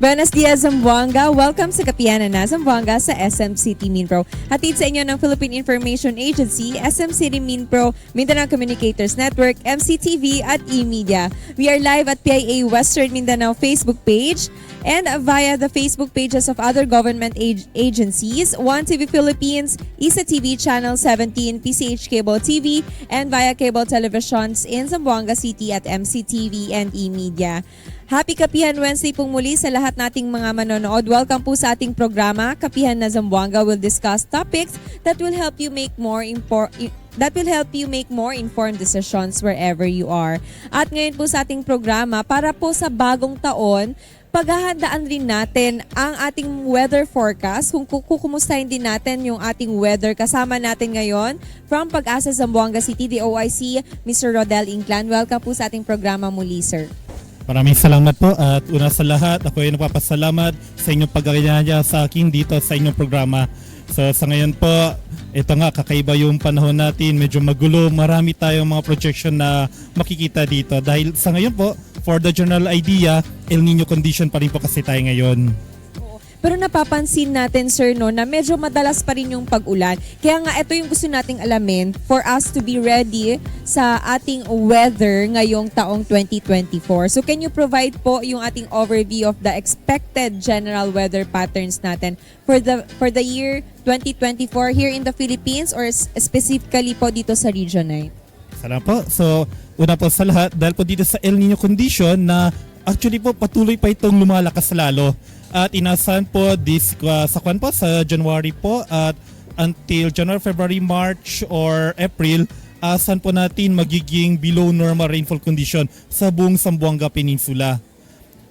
Buenos dias, Zamboanga. Welcome sa Kapiana na Zamboanga sa SM City Minpro. Hatid sa inyo ng Philippine Information Agency, SM City Minpro, Mindanao Communicators Network, MCTV at eMedia. We are live at PIA Western Mindanao Facebook page and via the Facebook pages of other government ag- agencies, One TV Philippines, ISA TV Channel 17, PCH Cable TV, and via cable televisions in Zamboanga City at MCTV and eMedia. Happy Kapihan Wednesday pong muli sa lahat nating mga manonood. Welcome po sa ating programa, Kapihan na Zamboanga will discuss topics that will help you make more impor- i- that will help you make more informed decisions wherever you are. At ngayon po sa ating programa, para po sa bagong taon, paghahandaan rin natin ang ating weather forecast. Kung ku- kukumustahin din natin yung ating weather, kasama natin ngayon from Pag-asa Zamboanga City, the OIC, Mr. Rodel Inclan. Welcome po sa ating programa muli, sir. Maraming salamat po at una sa lahat, ako ay nagpapasalamat sa inyong pagkakanya sa akin dito sa inyong programa. So sa ngayon po, ito nga kakaiba yung panahon natin, medyo magulo, marami tayong mga projection na makikita dito dahil sa ngayon po, for the general idea, El Nino condition pa rin po kasi tayo ngayon. Pero napapansin natin, sir, no, na medyo madalas pa rin yung pag-ulan. Kaya nga, ito yung gusto nating alamin for us to be ready sa ating weather ngayong taong 2024. So, can you provide po yung ating overview of the expected general weather patterns natin for the for the year 2024 here in the Philippines or specifically po dito sa Region 9? Salamat po. So, una po sa lahat, dahil po dito sa El Nino condition na actually po patuloy pa itong lumalakas lalo. At inasahan po this, uh, sa kwan po sa January po at until January, February, March or April, asan po natin magiging below normal rainfall condition sa buong Sambuanga Peninsula.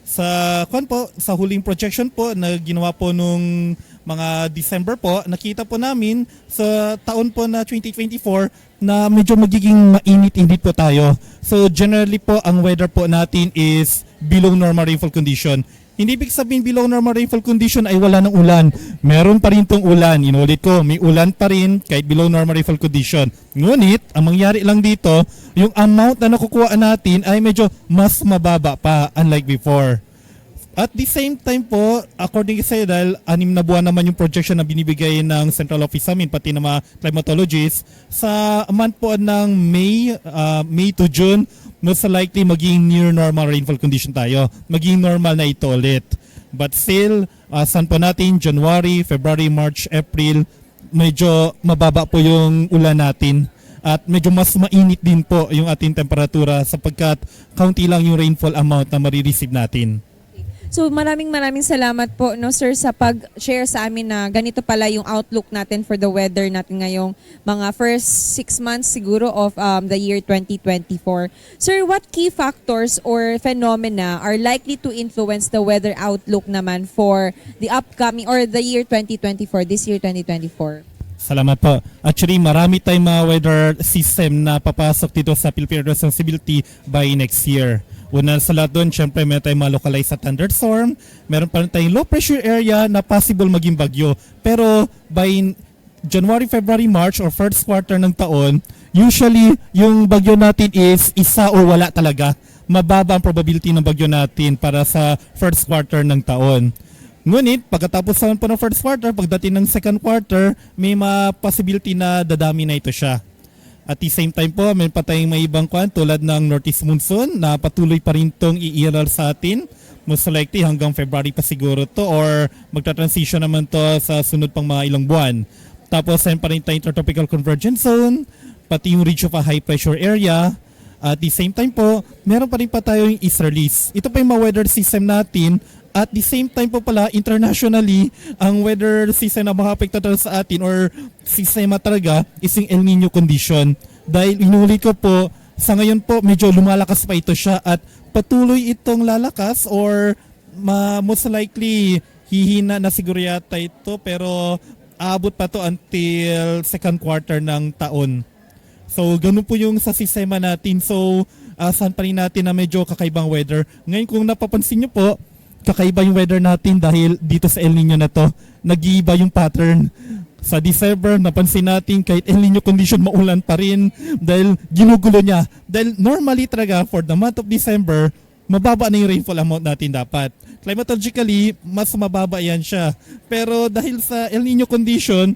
Sa kwan po sa huling projection po na ginawa po nung mga December po nakita po namin sa taon po na 2024 na medyo magiging mainit-init po tayo. So generally po ang weather po natin is below normal rainfall condition hindi ibig sabihin below normal rainfall condition ay wala ng ulan. Meron pa rin tong ulan. Inulit ko, may ulan pa rin kahit below normal rainfall condition. Ngunit, ang mangyari lang dito, yung amount na nakukuha natin ay medyo mas mababa pa unlike before. At the same time po, according sa dahil anim na buwan naman yung projection na binibigay ng Central Office sa amin, pati ng mga climatologists, sa month po ng May, ah, May to June, most likely maging near normal rainfall condition tayo. Maging normal na ito ulit. But still, uh, saan po natin, January, February, March, April, medyo mababa po yung ulan natin. At medyo mas mainit din po yung ating temperatura sapagkat kaunti lang yung rainfall amount na marireceive natin. So maraming maraming salamat po no sir sa pag-share sa amin na ganito pala yung outlook natin for the weather natin ngayong mga first six months siguro of um, the year 2024. Sir, what key factors or phenomena are likely to influence the weather outlook naman for the upcoming or the year 2024, this year 2024? Salamat po. Actually, marami tayong mga weather system na papasok dito sa Philippine Responsibility by next year. Una sa lahat doon, syempre meron tayong mga localized sa thunderstorm, meron pa rin tayong low pressure area na possible maging bagyo. Pero by January, February, March or first quarter ng taon, usually yung bagyo natin is isa or wala talaga. Mababa ang probability ng bagyo natin para sa first quarter ng taon. Ngunit, pagkatapos naman po ng first quarter, pagdating ng second quarter, may mga possibility na dadami na ito siya. At the same time po, may pa tayong may ibang kwan tulad ng Northeast Monsoon na patuloy pa rin itong iiral sa atin. Most likely hanggang February pa siguro to or magta-transition naman to sa sunod pang mga ilang buwan. Tapos ayun pa rin tayong Intertropical Convergence Zone, pati yung reach of a high pressure area. At the same time po, meron pa rin pa tayong easterlies. Ito pa yung mga weather system natin at the same time po pala, internationally, ang weather system na makapekto sa atin or sistema talaga is yung El Nino condition. Dahil inulit ko po, sa ngayon po, medyo lumalakas pa ito siya at patuloy itong lalakas or ma, most likely hihina na siguro yata ito pero aabot pa to until second quarter ng taon. So, ganun po yung sa sistema natin. So, asan pa rin natin na medyo kakaibang weather. Ngayon, kung napapansin nyo po, kakaiba yung weather natin dahil dito sa El Nino na to, nag-iiba yung pattern. Sa December, napansin natin kahit El Nino condition, maulan pa rin dahil ginugulo niya. Dahil normally talaga for the month of December, mababa na yung rainfall amount natin dapat. climatologically, mas mababa yan siya. Pero dahil sa El Nino condition,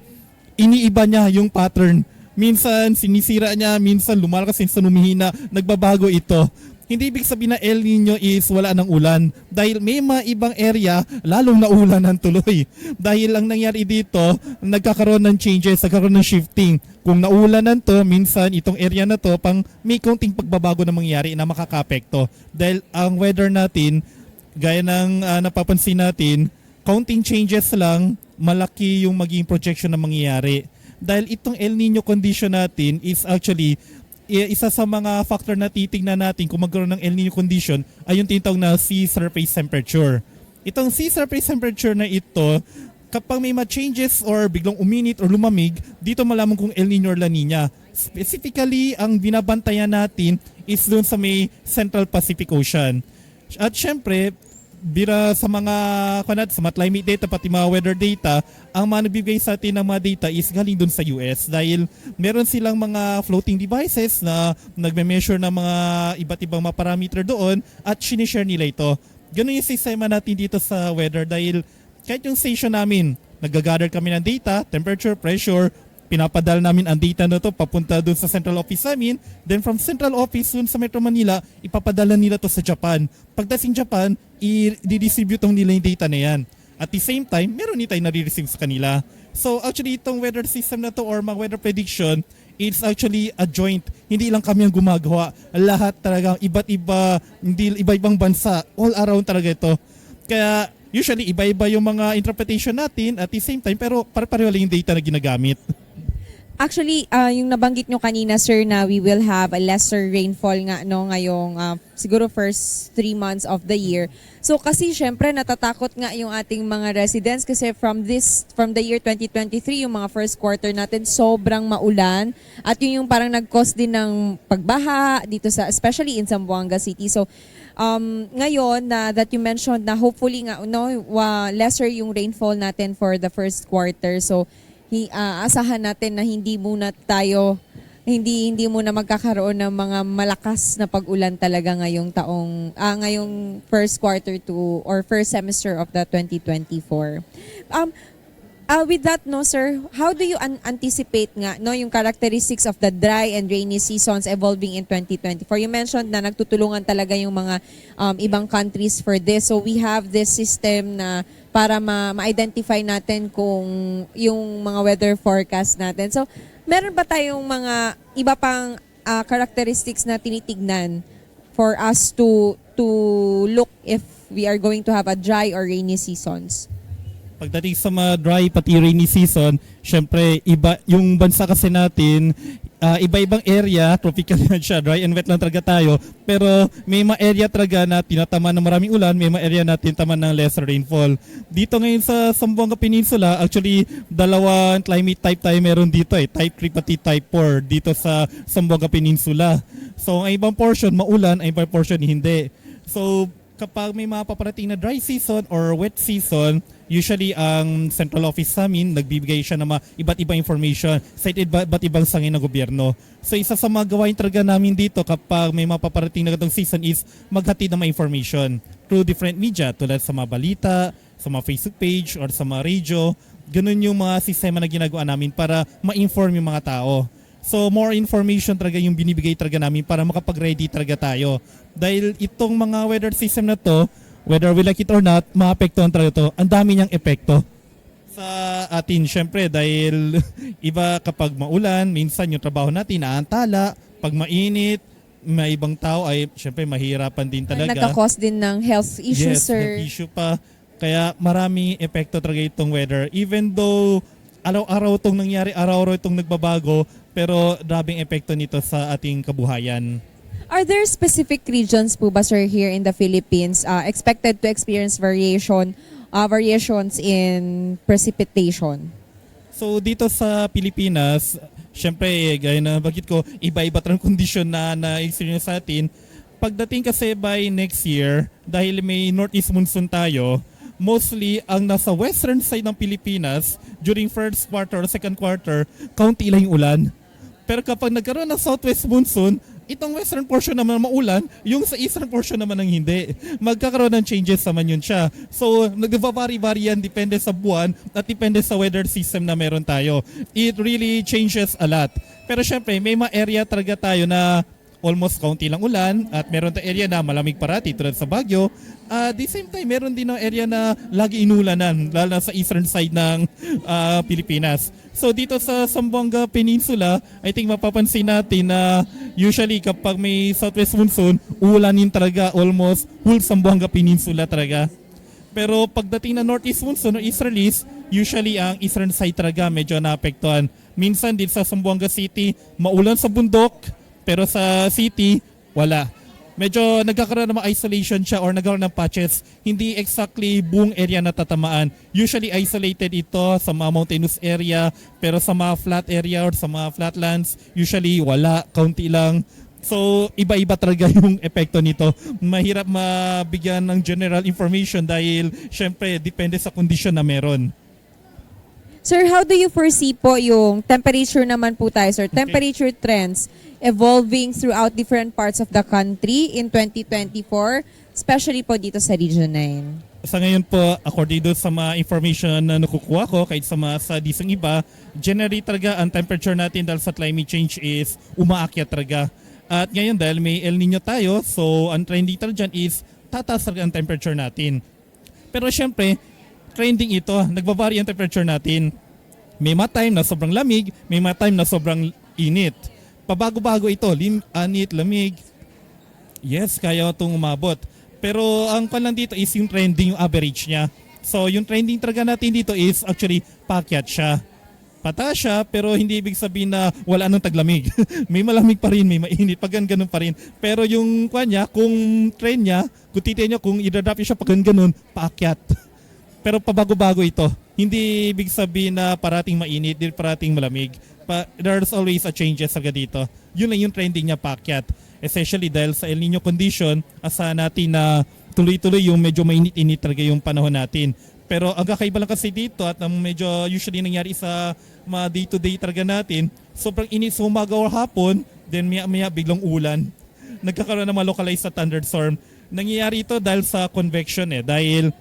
iniiba niya yung pattern. Minsan sinisira niya, minsan lumalakas, minsan humihina, nagbabago ito. Hindi ibig sabihin na El Nino is wala ng ulan. Dahil may mga ibang area, lalong naulanan tuloy. Dahil ang nangyari dito, nagkakaroon ng changes, nagkakaroon ng shifting. Kung naulanan to, minsan itong area na to, pang may konting pagbabago na mangyari na makakapekto. Dahil ang weather natin, gaya ng ah, napapansin natin, counting changes lang, malaki yung magiging projection na mangyayari. Dahil itong El Nino condition natin is actually isa sa mga factor na titignan natin kung magkaroon ng El Nino condition ay yung tinatawag na sea surface temperature. Itong sea surface temperature na ito, kapag may ma-changes or biglang uminit or lumamig, dito malaman kung El Nino or La Nina. Specifically, ang binabantayan natin is doon sa may Central Pacific Ocean. At syempre, bira sa mga kanat sa mga climate data pati mga weather data, ang mga nabibigay sa atin ng mga data is galing dun sa US dahil meron silang mga floating devices na nagme-measure ng mga iba't ibang mga parameter doon at sinishare nila ito. Ganun yung sistema natin dito sa weather dahil kahit yung station namin, nag-gather kami ng data, temperature, pressure, pinapadala namin ang data na to papunta doon sa central office namin. Then from central office doon sa Metro Manila, ipapadala nila to sa Japan. Pagdating Japan, i-distribute nila yung data na yan. At the same time, meron din tayo nare-receive sa kanila. So actually itong weather system na to or mga weather prediction, it's actually a joint. Hindi lang kami ang gumagawa. Lahat talaga, iba't iba, hindi iba-ibang bansa, all around talaga ito. Kaya usually iba-iba yung mga interpretation natin at the same time, pero pare-pareho lang yung data na ginagamit. Actually, ah, yung nabanggit nyo kanina, sir, na we will have a lesser rainfall nga no, ngayong ah, siguro first three months of the year. So kasi syempre natatakot nga yung ating mga residents kasi from this from the year 2023 yung mga first quarter natin sobrang maulan at yun yung parang nag-cause din ng pagbaha dito sa especially in Zamboanga City. So um ngayon na that you mentioned na hopefully nga no wa, lesser yung rainfall natin for the first quarter. So ah, asahan natin na hindi muna tayo hindi hindi muna magkakaroon ng mga malakas na pag-ulan talaga ngayong taong ah, ngayong first quarter to or first semester of the 2024. Um ah, with that no sir, how do you an- anticipate nga no yung characteristics of the dry and rainy seasons evolving in 2024? You mentioned na nagtutulungan talaga yung mga um, ibang countries for this. So we have this system na para ma- ma-identify natin kung yung mga weather forecast natin. So, meron ba tayong mga iba pang ah, characteristics na tinitignan for us to to look if we are going to have a dry or rainy seasons? Pagdating sa mga dry pati rainy season, syempre iba yung bansa kasi natin, ah, iba-ibang area, tropical yan siya, dry and wet lang talaga tayo. Pero may mga area talaga na tinataman ng maraming ulan, may mga area na tinataman ng lesser rainfall. Dito ngayon sa Zamboanga Peninsula, actually dalawang climate type tayo meron dito eh, type 3 pati type 4 dito sa Zamboanga Peninsula. So ang ibang portion maulan, ang ibang portion hindi. So kapag may mga paparating na dry season or wet season, usually ang central office namin nagbibigay siya ng mga iba't ibang information sa iba- iba't ibang sangin ng gobyerno. So isa sa mga gawain talaga namin dito kapag may mga paparating na ganitong season is maghatid ng mga information through different media tulad sa mga balita, sa mga Facebook page or sa mga radio. Ganun yung mga sistema na ginagawa namin para ma-inform yung mga tao. So more information talaga yung binibigay talaga namin para makapag-ready talaga tayo. Dahil itong mga weather system na to, whether we like it or not, maapektuhan talaga to. Ang dami niyang epekto sa atin syempre dahil iba kapag maulan, minsan yung trabaho natin naantala, pag mainit, may ibang tao ay syempre mahirapan din talaga. Nagka-cause din ng health issues, yes, sir. health issue pa. Kaya maraming epekto talaga itong weather. Even though araw-araw itong nangyari, araw-araw itong nagbabago, pero grabing epekto nito sa ating kabuhayan. Are there specific regions po ba, sir, here in the Philippines uh, expected to experience variation uh, variations in precipitation? So dito sa Pilipinas, syempre eh, gaya na bagit ko, iba-iba talagang kondisyon na na-experience sa atin. Pagdating kasi by next year, dahil may northeast monsoon tayo, mostly ang nasa western side ng Pilipinas during first quarter or second quarter, kaunti lang yung ulan. Pero kapag nagkaroon ng southwest monsoon, itong western portion naman maulan, yung sa eastern portion naman ang hindi. Magkakaroon ng changes naman yun siya. So, nagbavari-vary yan depende sa buwan at depende sa weather system na meron tayo. It really changes a lot. Pero syempre, may mga area talaga tayo na almost kaunti lang ulan at meron tayong area na malamig parati tulad sa Baguio. At the same time, meron din ng area na lagi inulanan, lalo na sa eastern side ng ah, Pilipinas. So dito sa Zamboanga Peninsula, I think mapapansin natin na usually kapag may southwest monsoon, ulanin talaga almost whole Zamboanga Peninsula talaga. Pero pagdating na northeast monsoon o easterlies, usually ang eastern side talaga medyo naapektuhan. Minsan din sa Zamboanga City, maulan sa bundok, pero sa city, wala. Medyo nagkakaroon ng isolation siya or nagkaroon ng patches. Hindi exactly buong area na tatamaan. Usually isolated ito sa mga mountainous area, pero sa mga flat area or sa mga flatlands, usually wala, kaunti lang. So, iba-iba talaga yung epekto nito. Mahirap mabigyan ng general information dahil syempre depende sa kondisyon na meron. Sir, how do you foresee po yung temperature naman po tayo, sir? Temperature trends evolving throughout different parts of the country in 2024, especially po dito sa Region 9. Sa ngayon po, according doon sa mga information na nakukuha ko, kahit sa mga studies ng iba, generally talaga ang temperature natin dahil sa climate change is umaakyat talaga. At ngayon dahil may El Nino tayo, so ang trending talaga dyan is tataas talaga ang temperature natin. Pero syempre, trending ito, nagbabari ang temperature natin. May mga time na sobrang lamig, may mga time na sobrang init. Pabago-bago ito, lim, anit, lamig. Yes, kaya itong umabot. Pero ang pan dito is yung trending, yung average niya. So yung trending talaga natin dito is actually pakyat siya. Pataas siya pero hindi ibig sabihin na wala nang taglamig. may malamig pa rin, may mainit, pag ganun pa rin. Pero yung kwan niya, kung trend niya, kung titignan niyo kung idadrop siya pag ganun, paakyat. Pero pabago-bago ito. Hindi ibig sabihin na parating mainit, hindi parating malamig. Pa, there's always a changes sa dito. Yun lang yung trending niya paakyat. Especially dahil sa El Nino condition, asahan natin na tuloy-tuloy yung medyo mainit-init talaga yung panahon natin. Pero ang kakaiba lang kasi dito at ang medyo usually nangyari sa mga day-to-day talaga natin, sobrang init sa umaga or hapon, then maya-maya biglang ulan. Nagkakaroon ng mga localized sa thunderstorm. Nangyayari ito dahil sa convection eh, dahil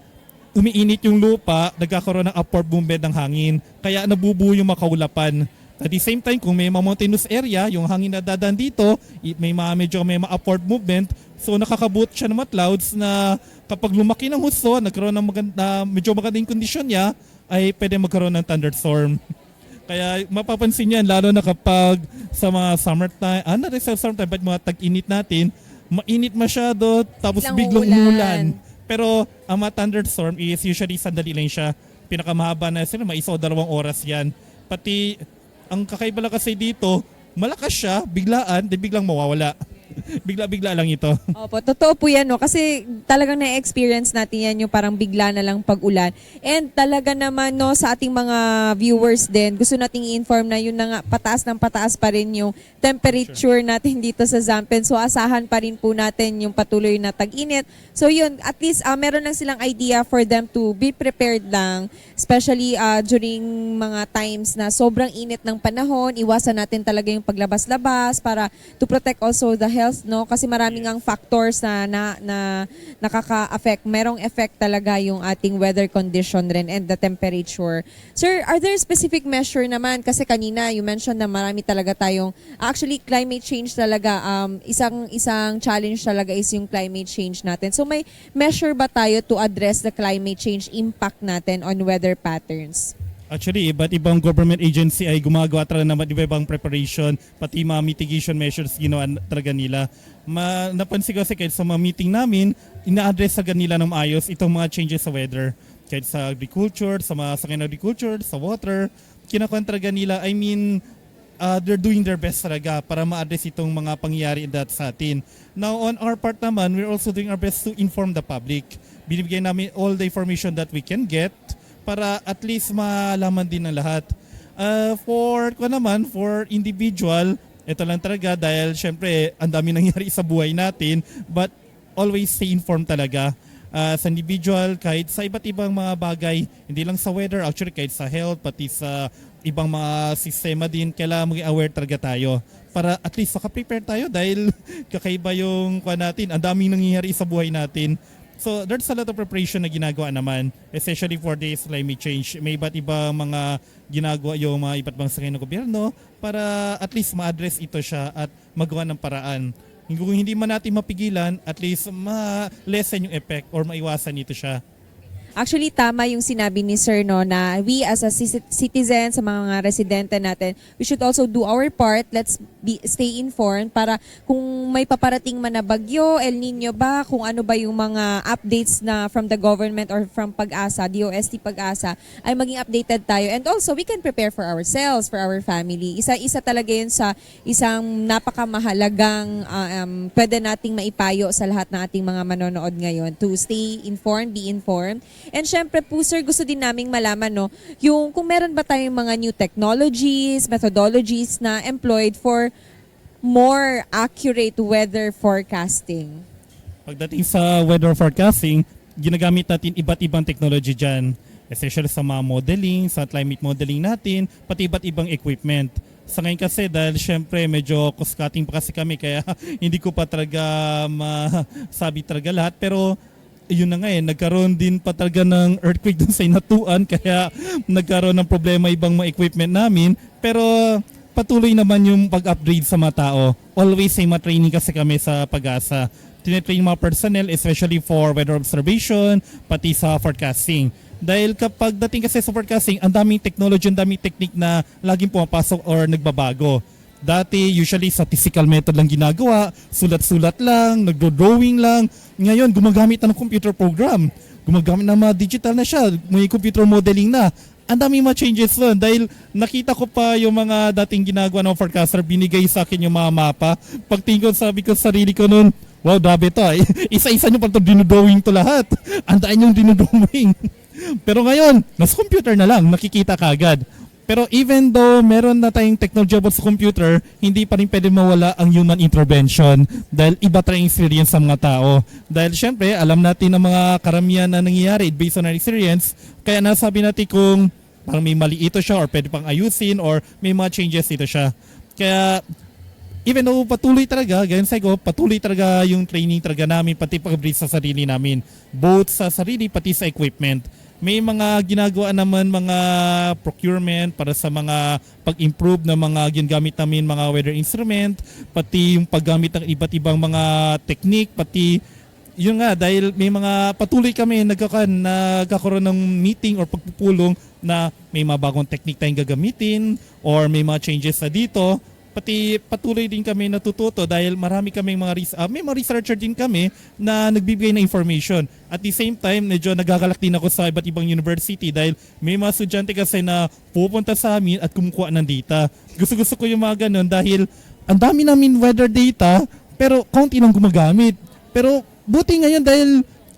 umiinit yung lupa, nagkakaroon ng upward movement ng hangin, kaya nabubuo yung makaulapan. At the same time, kung may mga mountainous area, yung hangin na dadaan dito, may mga medyo may mga upward movement, so nakakabuot siya ng mga clouds na kapag lumaki ng husto, nagkaroon ng maganda, medyo magandang kondisyon niya, ay pwede magkaroon ng thunderstorm. Kaya mapapansin yan, lalo na kapag sa mga summertime, ah, not sa summertime, but mga tag-init natin, mainit masyado, tapos Biglang biglang umulan. Pero ang mga thunderstorm is usually sandali lang siya. Pinakamahaba na sila, may isa o dalawang oras yan. Pati, ang kakaiba lang kasi dito, malakas siya, biglaan, di biglang mawawala. Bigla-bigla lang ito. Opo, totoo po yan, no? Kasi talagang na-experience natin yan yung parang bigla na lang pag-ulan. And talaga naman, no, sa ating mga viewers din, gusto nating i-inform na yun na nga, pataas ng pataas pa rin yung temperature natin dito sa Zampen. So, asahan pa rin po natin yung patuloy na tag-init. So, yun, at least uh, meron lang silang idea for them to be prepared lang, especially uh, during mga times na sobrang init ng panahon. Iwasan natin talaga yung paglabas-labas para to protect also the health, no? Kasi maraming ang factors na, na, na nakaka-affect. Merong effect talaga yung ating weather condition rin and the temperature. Sir, are there specific measure naman? Kasi kanina you mentioned na marami talaga tayong actually climate change talaga um isang isang challenge talaga is yung climate change natin. So may measure ba tayo to address the climate change impact natin on weather patterns? Actually, iba't ibang government agency ay gumagawa talaga ng iba't ibang preparation, pati mga mitigation measures ginawa talaga nila. Ma, napansin ko kasi kahit sa mga meeting namin, ina-address talaga nila ng maayos itong mga changes sa weather. Kahit sa agriculture, sa mga sakyan agriculture, sa water, kinakuha talaga nila. I mean, uh, they're doing their best talaga para ma-address itong mga pangyayari that sa atin. Now, on our part naman, we're also doing our best to inform the public. Binibigyan namin all the information that we can get para at least malaman din ng lahat. Uh, for ko naman, for individual, ito lang talaga dahil syempre ang dami nangyari sa buhay natin but always stay informed talaga. Uh, sa individual, kahit sa iba't ibang mga bagay, hindi lang sa weather, actually kahit sa health, pati sa ibang mga sistema din, kailangan maging aware talaga tayo para at least makaprepare tayo dahil kakaiba yung kwa natin. Ang daming nangyayari sa buhay natin. So there's a lot of preparation na ginagawa naman, especially for this climate change. May iba't iba mga ginagawa yung mga iba't ibang sakay ng gobyerno para at least ma-address ito siya at magawa ng paraan. Kung hindi man natin mapigilan, at least ma-lessen yung effect or maiwasan ito siya. Actually, tama yung sinabi ni Sir no, na we as a ci- citizen, sa mga residente natin, we should also do our part. Let's be, stay informed para kung may paparating man na bagyo, El Nino ba, kung ano ba yung mga updates na from the government or from Pag-asa, DOST Pag-asa, ay maging updated tayo. And also, we can prepare for ourselves, for our family. Isa-isa talaga yun sa isang napakamahalagang uh, um, pwede nating maipayo sa lahat ng ating mga manonood ngayon to stay informed, be informed. And syempre po sir, gusto din naming malaman no, yung kung meron ba tayong mga new technologies, methodologies na employed for more accurate weather forecasting. Pagdating sa weather forecasting, ginagamit natin iba't ibang technology dyan. Especially sa mga modeling, sa climate modeling natin, pati iba't ibang equipment. Sa ngayon kasi dahil syempre medyo cost cutting pa kasi kami kaya hindi ko pa talaga masabi talaga lahat pero yun na nga eh, nagkaroon din pa talaga ng earthquake dun sa inatuan kaya nagkaroon ng problema ibang mga equipment namin pero patuloy naman yung pag-upgrade sa mga tao. Always ay matraining kasi kami sa pag-asa. Tinetrain mga personnel especially for weather observation pati sa forecasting. Dahil kapag dating kasi sa forecasting, ang daming technology, ang daming technique na laging pumapasok or nagbabago. Dati, usually statistical method lang ginagawa, sulat-sulat lang, nagdo-drawing lang. Ngayon, gumagamit na ng computer program. Gumagamit na mga digital na siya, may computer modeling na. Ang dami mga changes doon dahil nakita ko pa yung mga dating ginagawa ng forecaster, binigay sa akin yung mga mapa. Pagtingin sabi ko sa sarili ko noon, wow, dabi to. ah. Isa-isa nyo pa ito dinodrawing to lahat. Ang daan yung dinodrawing. Pero ngayon, nasa computer na lang, nakikita ka agad. Pero even though meron na tayong technology about sa computer, hindi pa rin pwede mawala ang human intervention dahil iba tayong experience sa mga tao. Dahil syempre, alam natin ang mga karamihan na nangyayari based on our experience, kaya nasabi natin kung parang may mali ito siya or pwede pang ayusin or may mga changes ito siya. Kaya even though patuloy talaga, ganyan sa ko, patuloy talaga yung training talaga namin, pati pag-brief sa sarili namin. Both sa sarili, pati sa equipment. May mga ginagawa naman mga procurement para sa mga pag-improve ng mga ginagamit namin mga weather instrument, pati yung paggamit ng iba't ibang mga technique, pati yun nga, dahil may mga patuloy kami nagkakan, nagkakaroon ng meeting or pagpupulong na may mga bagong technique tayong gagamitin or may mga changes na dito. Pati patuloy din kami natututo dahil marami kaming mga res- ah, may mga researcher din kami na nagbibigay ng information. At the same time, medyo nagagalak din ako sa iba't ibang university dahil may mga estudyante kasi na pupunta sa amin at kumukuha ng data. Gusto-gusto ko yung mga ganun dahil ang dami namin weather data pero kaunti lang gumagamit. Pero buti ngayon dahil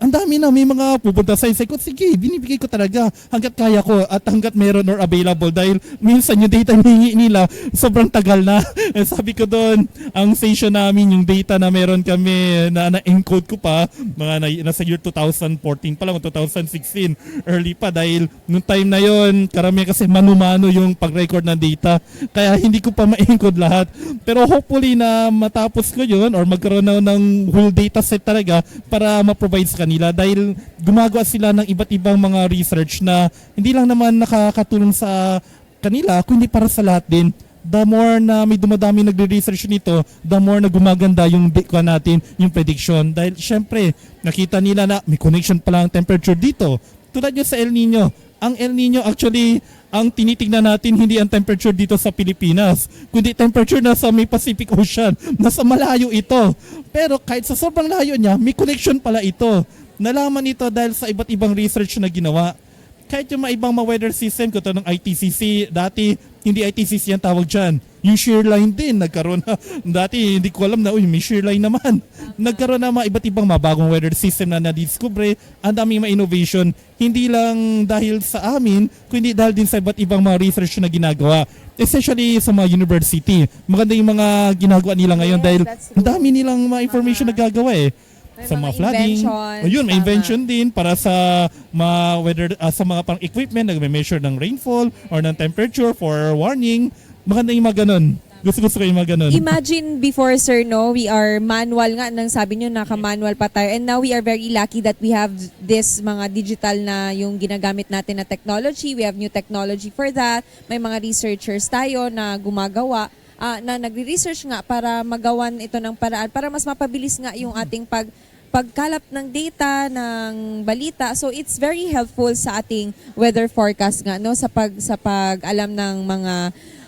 ang dami na, may mga pupunta sa isay ko, sige, binibigay ko talaga hanggat kaya ko at hanggat meron or available dahil minsan yung data hihingi nila sobrang tagal na. Eh, Sabi ko doon, ang station namin, yung data na meron kami na na-encode ko pa, mga na, nasa year 2014 pa lang, 2016, early pa dahil nung time na yon karamihan kasi manu-mano yung pag-record ng data. Kaya hindi ko pa ma-encode lahat. Pero hopefully na matapos ko yun or magkaroon na ng whole data set talaga para ma-provide sa kanila dahil gumagawa sila ng iba't ibang mga research na hindi lang naman nakakatulong sa kanila kundi para sa lahat din. The more na may dumadami nagre-research nito, the more na gumaganda yung ko natin, yung prediction. Dahil syempre, nakita nila na may connection pala ang temperature dito. Tulad nyo sa El Nino. Ang El Nino actually, ang tinitingnan natin hindi ang temperature dito sa Pilipinas, kundi temperature na sa may Pacific Ocean. Nasa malayo ito. Pero kahit sa sobrang layo niya, may connection pala ito. Nalaman ito dahil sa iba't ibang research na ginawa. Kahit yung mga ibang mga weather system, kung ng ITCC, dati hindi ITCC ang tawag dyan. Yung shear line din, nagkaroon na. Dati hindi ko alam na, uy, may shear line naman. Nagkaroon na mga iba't ibang mga bagong weather system na nadiscover. Ang daming mga innovation. Hindi lang dahil sa amin, kundi dahil din sa iba't ibang mga research na ginagawa. Especially sa mga university. Maganda yung mga ginagawa nila ngayon Yes, dahil ang dami nilang mga information na gagawa eh. May sa mga mga flooding. O yun, may tama. invention din para sa mga weather ah, sa mga pang equipment nagme-measure ng rainfall or ng temperature for warning. Maganda yung mga ganun. Gusto-gusto ko yung mga ganun. Imagine before, sir, no, we are manual nga, nang sabi nyo, naka-manual pa tayo. And now we are very lucky that we have this mga digital na yung ginagamit natin na technology. We have new technology for that. May mga researchers tayo na gumagawa ah, na nagre-research nga para magawan ito ng paraan para mas mapabilis nga yung ating pag pagkalap ng data ng balita. So it's very helpful sa ating weather forecast nga no sa pag sa pag-alam ng mga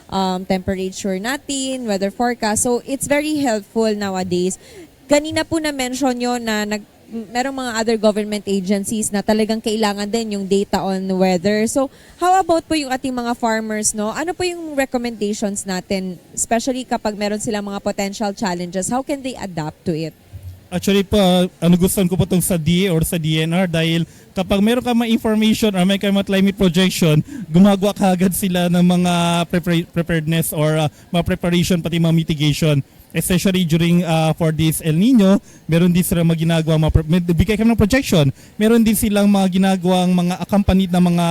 um, temperature natin, weather forecast. So it's very helpful nowadays. Kanina po na mention nyo na nag merong mga other government agencies na talagang kailangan din yung data on weather. So, how about po yung ating mga farmers, no? Ano po yung recommendations natin, especially kapag meron silang mga potential challenges? How can they adapt to it? Actually pa, ano gustuhan ko pa itong sa DA or sa DNR dahil kapag meron ka mga information or may ka climate projection, gumagawa kagad sila ng mga prepar- preparedness or uh, mga preparation pati mga mitigation. Especially during uh, for this El Nino, meron din sila mga ginagawa, mga, bigay kami ng projection, meron din silang mga ginagawang mga accompanied na mga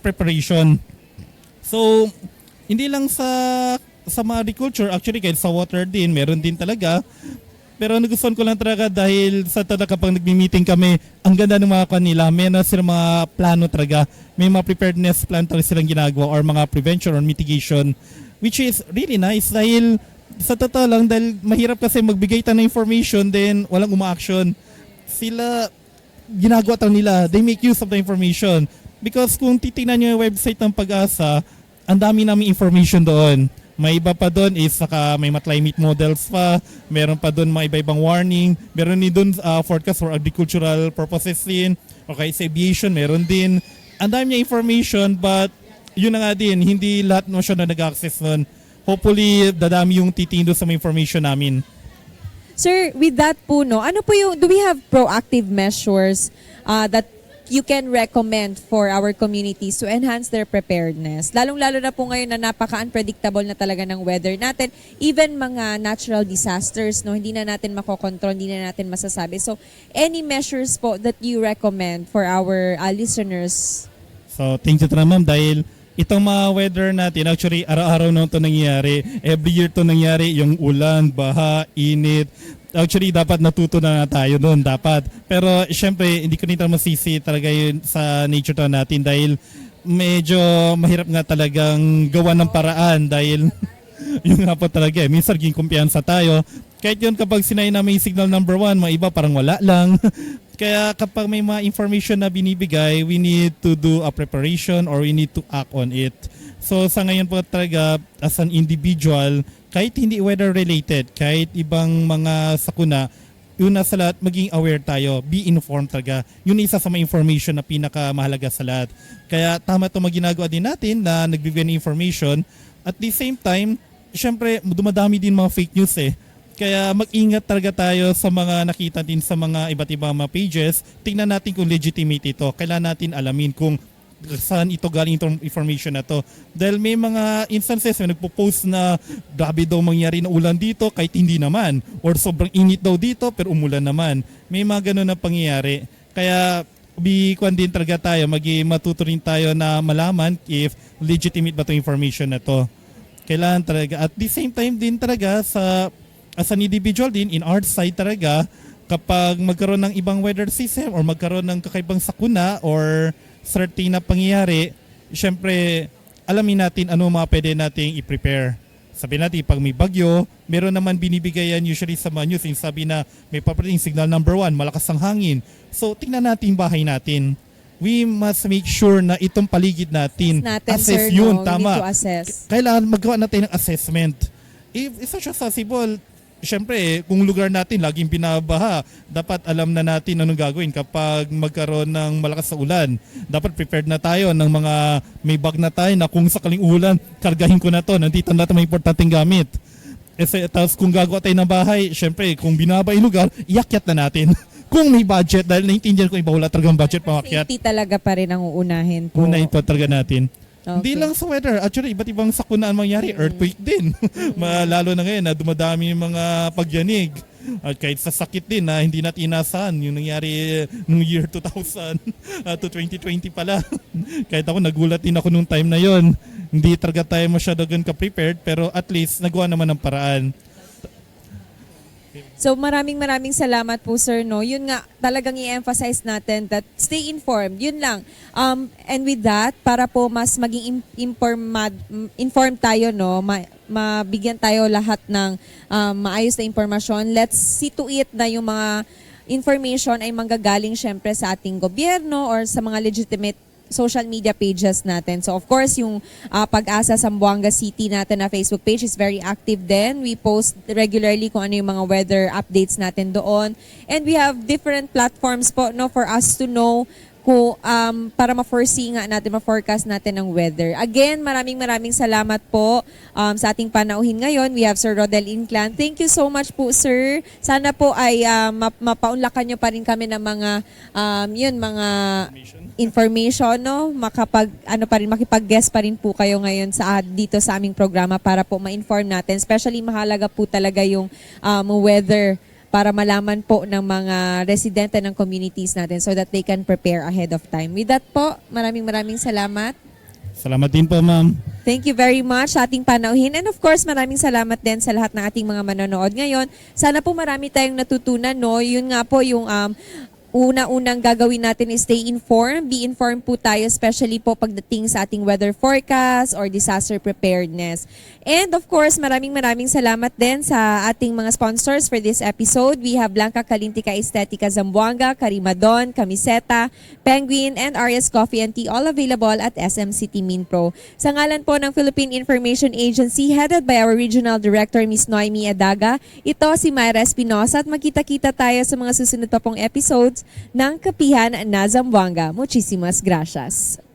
preparation. So, hindi lang sa sa mga agriculture, actually kahit sa water din, meron din talaga. Pero nagustuhan ko lang talaga dahil sa talaga kapag nagmi-meeting kami, ang ganda ng mga kanila, may na silang mga plano talaga. May mga preparedness plan talaga silang ginagawa or mga prevention or mitigation which is really nice dahil sa totoo lang dahil mahirap kasi magbigay tayo ng information then walang uma-action. Sila ginagawa talaga nila. They make use of the information. Because kung titingnan nyo yung website ng pag-asa, ang dami namin information doon. May iba pa doon is saka may mga climate models pa, meron pa doon mga iba-ibang warning, meron din doon uh, forecast for agricultural purposes din, o kahit sa aviation, meron din. Ang dami niya information but yun na nga din, hindi lahat mo siya na nag-access nun. Hopefully, dadami yung titingin doon sa mga information namin. Sir, with that po, no, ano po yung, do we have proactive measures uh, that you can recommend for our communities to enhance their preparedness? Lalong-lalo na po ngayon na napaka-unpredictable na talaga ng weather natin. Even mga natural disasters, no, hindi na natin makokontrol, hindi na natin masasabi. So, any measures po that you recommend for our uh, listeners? So, thank you to ma'am dahil itong mga weather natin, actually, araw-araw na ito nangyayari. Every year ito nangyayari, yung ulan, baha, init. Actually, dapat natuto na tayo doon, dapat. Pero, syempre, hindi ko nito masisi talaga yun sa nature to natin dahil medyo mahirap nga talagang gawa ng paraan dahil yung nga po talaga eh. Minsan naging kumpiyansa tayo. Kahit yun kapag sinay namin yung signal number one, mga iba parang wala lang. Kaya kapag may mga information na binibigay, we need to do a preparation or we need to act on it. So sa ngayon po talaga, as an individual, kahit hindi weather related, kahit ibang mga sakuna, una sa lahat, maging aware tayo. Be informed talaga. Yun isa sa mga information na pinakamahalaga sa lahat. Kaya tama ito maginagawa din natin na nagbibigay ng information. At the same time, syempre, dumadami din mga fake news eh. Kaya mag-ingat talaga tayo sa mga nakita din sa mga iba't ibang mga pages. Tingnan natin kung legitimate ito. Kailangan natin alamin kung saan ito galing itong information na to. Dahil may mga instances na nagpo-post na grabe daw mangyari na ulan dito kahit hindi naman. Or sobrang init daw dito pero umulan naman. May mga ganun na pangyayari. Kaya bikuan din talaga tayo, magi matuto rin tayo na malaman if legitimate ba itong information na to. Kailangan talaga. At the same time din talaga sa as an individual din, in our side talaga, kapag magkaroon ng ibang weather system or magkaroon ng kakaibang sakuna or certain na pangyayari, syempre, alamin natin ano mga pwede nating i-prepare. Sabi natin, pag may bagyo, meron naman binibigayan usually sa mga news, yung sabi na may paparating signal number one, malakas ang hangin. So, tingnan natin bahay natin. We must make sure na itong paligid natin, Natin, assess sir, yun, no? Tama assess. kailangan magawa natin ng assessment. If it's such accessible, syempre, kung lugar natin laging binabaha, dapat alam na natin anong gagawin kapag magkaroon ng malakas na ulan. Dapat prepared na tayo ng mga may bag na tayo na kung sakaling ulan, kargahin ko na to. Nandito na ito may importanteng gamit. Kasi, tapos kung gagawa tayo ng bahay, syempre, kung binaba yung lugar, iakyat na natin. kung may budget, dahil naintindihan ko iba wala talagang budget pamakyat, Safety talaga pa rin ang uunahin po. una ito talaga natin. Hindi Okay. lang sa weather. Actually, iba't ibang sakunaan mangyari. Earthquake din. Ma- Lalo na ngayon na dumadami yung mga pagyanig. At kahit sa sakit din na hindi natin inasahan yung nangyari nung year 2000 uh, to 2020 pala. kahit ako nagulat din ako nung time na yon. Hindi talaga tayo masyado ka-prepared pero at least nagawa naman ng paraan. So maraming maraming salamat po sir no. Yun nga talagang i-emphasize natin that stay informed. Yun lang. Um and with that para po mas maging informed informed tayo no, ma- mabigyan tayo lahat ng um, maayos na impormasyon. Let's see to it na yung mga information ay manggagaling syempre sa ating gobyerno or sa mga legitimate social media pages natin. So of course, yung ah, Pag-asa Zamboanga City natin na Facebook page is very active din. We post regularly kung ano yung mga weather updates natin doon. And we have different platforms po no for us to know kung um, para ma-foresee nga natin, ma-forecast natin ng weather. Again, maraming maraming salamat po um, sa ating panauhin ngayon. We have Sir Rodel Inclan. Thank you so much po, sir. Sana po ay map- mapaunlakan nyo pa rin kami ng mga, um, yun, mga information, no? Makapag, ano pa rin, makipag-guest pa rin po kayo ngayon sa, dito sa aming programa para po ma-inform natin. Especially mahalaga po talaga yung um, weather para malaman po ng mga residente ng communities natin so that they can prepare ahead of time. With that po, maraming maraming salamat. Salamat din po ma'am. Thank you very much sa ating panauhin. And of course, maraming salamat din sa lahat ng ating mga manonood ngayon. Sana po marami tayong natutunan, no? Yun nga po yung um, una-unang gagawin natin is stay informed. Be informed po tayo, especially po pagdating sa ating weather forecast or disaster preparedness. And of course, maraming maraming salamat din sa ating mga sponsors for this episode. We have Blanca Kalintika Estetica Zamboanga, Karimadon, Camiseta, Penguin, and Arias Coffee and Tea all available at SM City Minpro. Sa ngalan po ng Philippine Information Agency headed by our Regional Director Ms. Noemi Adaga, ito si Myra Espinosa at magkita-kita tayo sa mga susunod pa pong episodes ng Kapihan na. Muchísimas gracias.